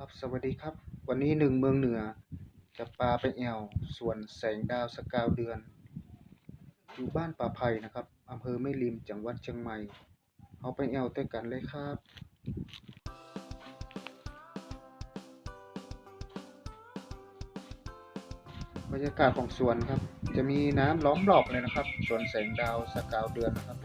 ครับสวัสดีครับ วันนี้หนึ่งเมืองเหนือจะปลาไปแอวสวนแสงดาวสกาวเดือน อยู่บ้านป่าไผ่นะครับอำเภอแม่ริมจังหวัดเชียงใหม่ เอาไปแอวด้วยกันเลยครับบรรยากาศของสวนครับ จะมีน้ำล้อมรอบเลยนะครับสวนแสงดาวสกาวเดือนนะครับ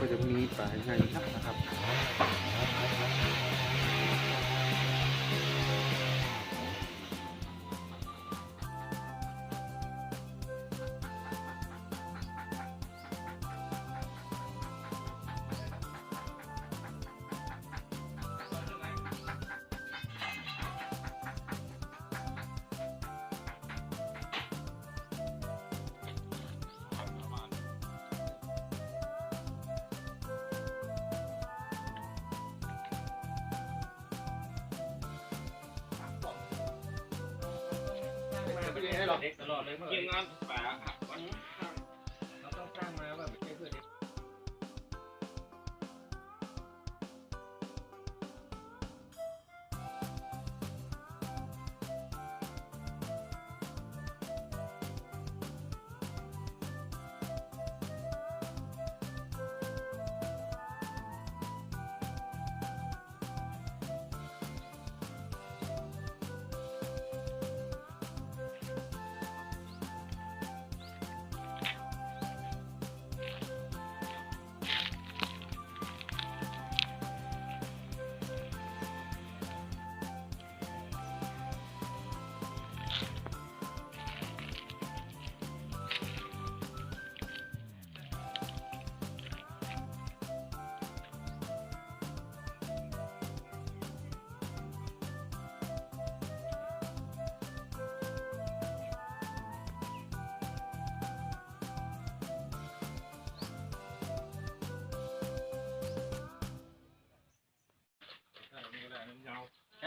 ก็จะมีปลาใหญ่นักนะครับ ตลอดเลยเมื่อกี้งานป่าวันนี้เราต้องสร้างมาแบบไม่ใช่เพื่อเด็ก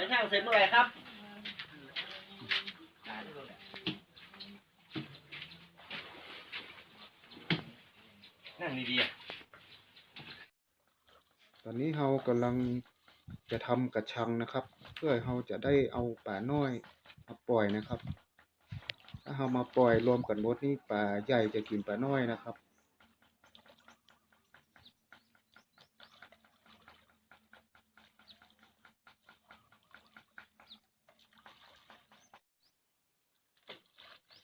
ไหนช่างเสร็จเมื่อไหร่ครับนั่งดีๆอะตอนนี้เรากำลังจะทำกระชังนะครับ เพื่อเราจะได้เอาปลาน้อยมาปล่อยนะครับ ถ้าเรามาปล่อยรวมกันหมดนี่ปลาใหญ่จะกินปลาน้อยนะครับ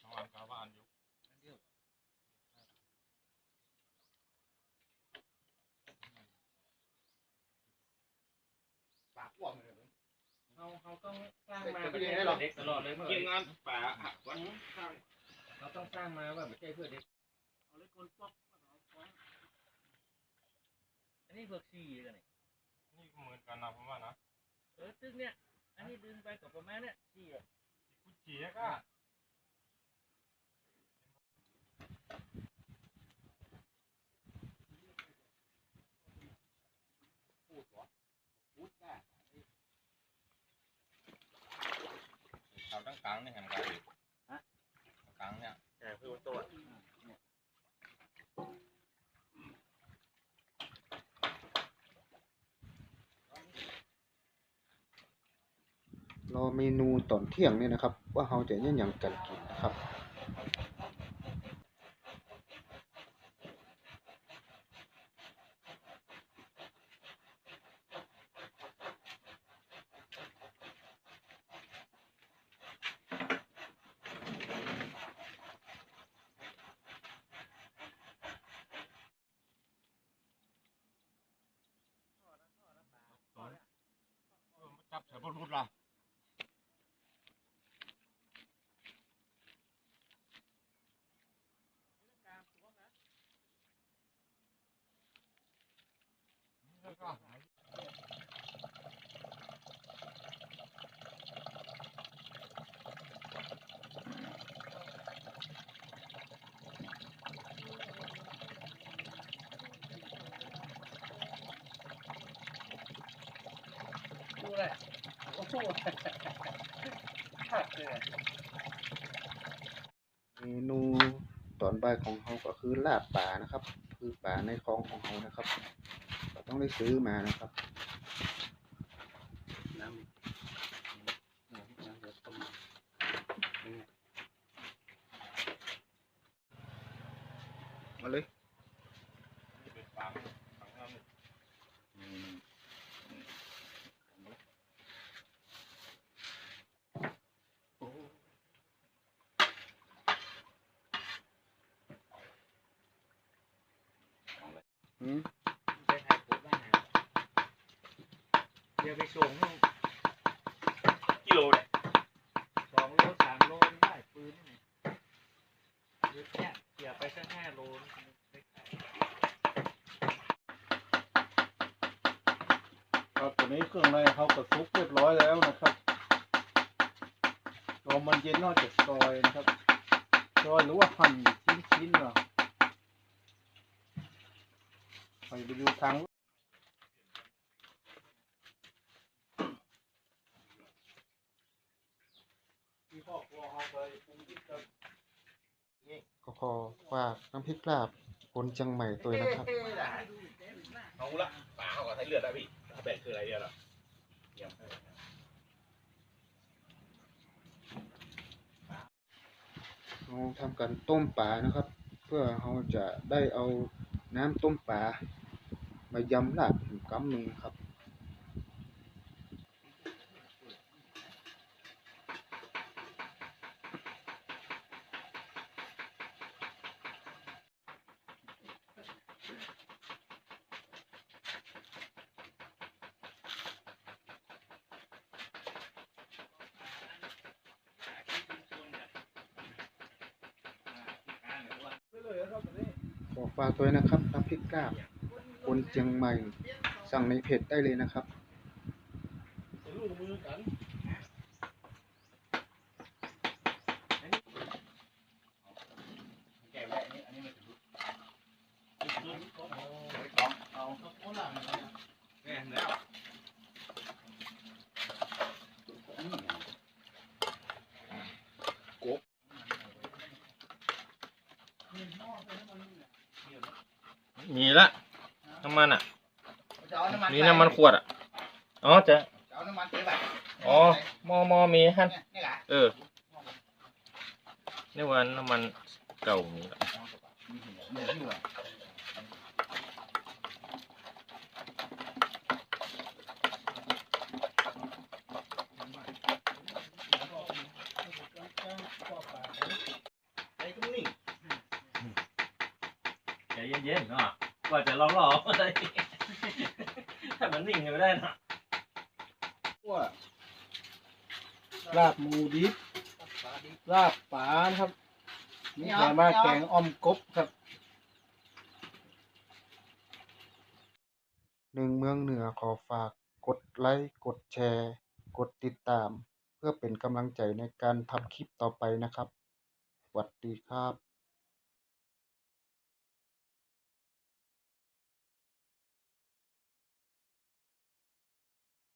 ทำงานกาบ้านอยู่ เราเราต้องสร้างมาไม่ใช่เพื่อเด็กตลอดเลยเมื่อยิงงานป่าหักวันเราต้องสร้างมาแบบไม่ใช่เพื่อเด็กอันนี้เบิกซี่กันนี่นี่ก็เหมือนกันนะผมว่านะเออตึกเนี่ยอันนี้ดึงไปกับประมาณเนี่ยซี่อะกุจีก็ เขาตั้งเนี่เห็นกันอีกกลางเนี่ยแต่คือตัวรอเมนูตอนเที่ยงเนี่ยนะครับ ว่าเขาจะเนี่ยยังกันกินนะครับ ดูเลยโอ้โหขาดเลยเมนูตอนบ่ายของเราก็คือลาบป่านะครับ คือป่าในคลองของเรานะครับ ต้องได้ซื้อมานะครับน้ำน้ำเดี๋ยวต้มมาเลยเป็นฟังฟังเราเนี่ยอืม ไปถ่ายผมบ้านหาเดี๋ยวไปส่งให้กิโลเนี่ยสองโลสามโลนี่ได้ปืนนี่เยอะแยะเกี่ยไปสักห้าโลนี่ไม่ขายครับตัวนี้เครื่องในเขาก็ซุกเรียบร้อยแล้วนะครับรอมันเย็นนอกจากซอยนะครับซอยหรือว่าหั่นชิ้นๆเนาไปไปดู ทางก็ขอฝากน้ำพริกลาบคนเชียงใหม่ตัวนะครับ เอาละป่าเขาก็ใช้เลือดแล้วพี่ถ้าแบกคืออะไรเดียวล่ะเยี่ยมเราทำการต้มปลานะครับ เพื่อเราจะได้เอาน้ำต้มปลามายำลาบอีกกำหนึ่งครับ ขอฝากด้วยนะครับน้ำพริกกาบคนเชียงใหม่สั่งในเพจได้เลยนะครับ ลูกมือกัน แกะไว้อันนี้อันนี้มันเป็นรูป เอาโคราช แม่แล้ว มีละน้ำมันอะจะเอาน้ำมันมีน้ำมันขวดอะอ๋อจะจะเอาน้ำมันเจ๊ไปอ๋อมอมอมีฮันเนี่ยนี่แหละเออนี่วันน้ำมันเก่ามีละเนี่ยที่หัวไอ้ตรงนี้ใจเย็นๆเนาะก ว่าจะล่อล่ออะไรถ้ามันนิ่งไม่ได้นะว่าลาบหมูดิบลาบปลานะครับนี่แกงมาแกงอ่อมกบครับหนึ่งเมืองเหนือขอฝากกดไลค์กดแชร์ กดติดตาม เพื่อเป็นกำลังใจในการทำคลิปต่อไปนะครับสวัสดีครับ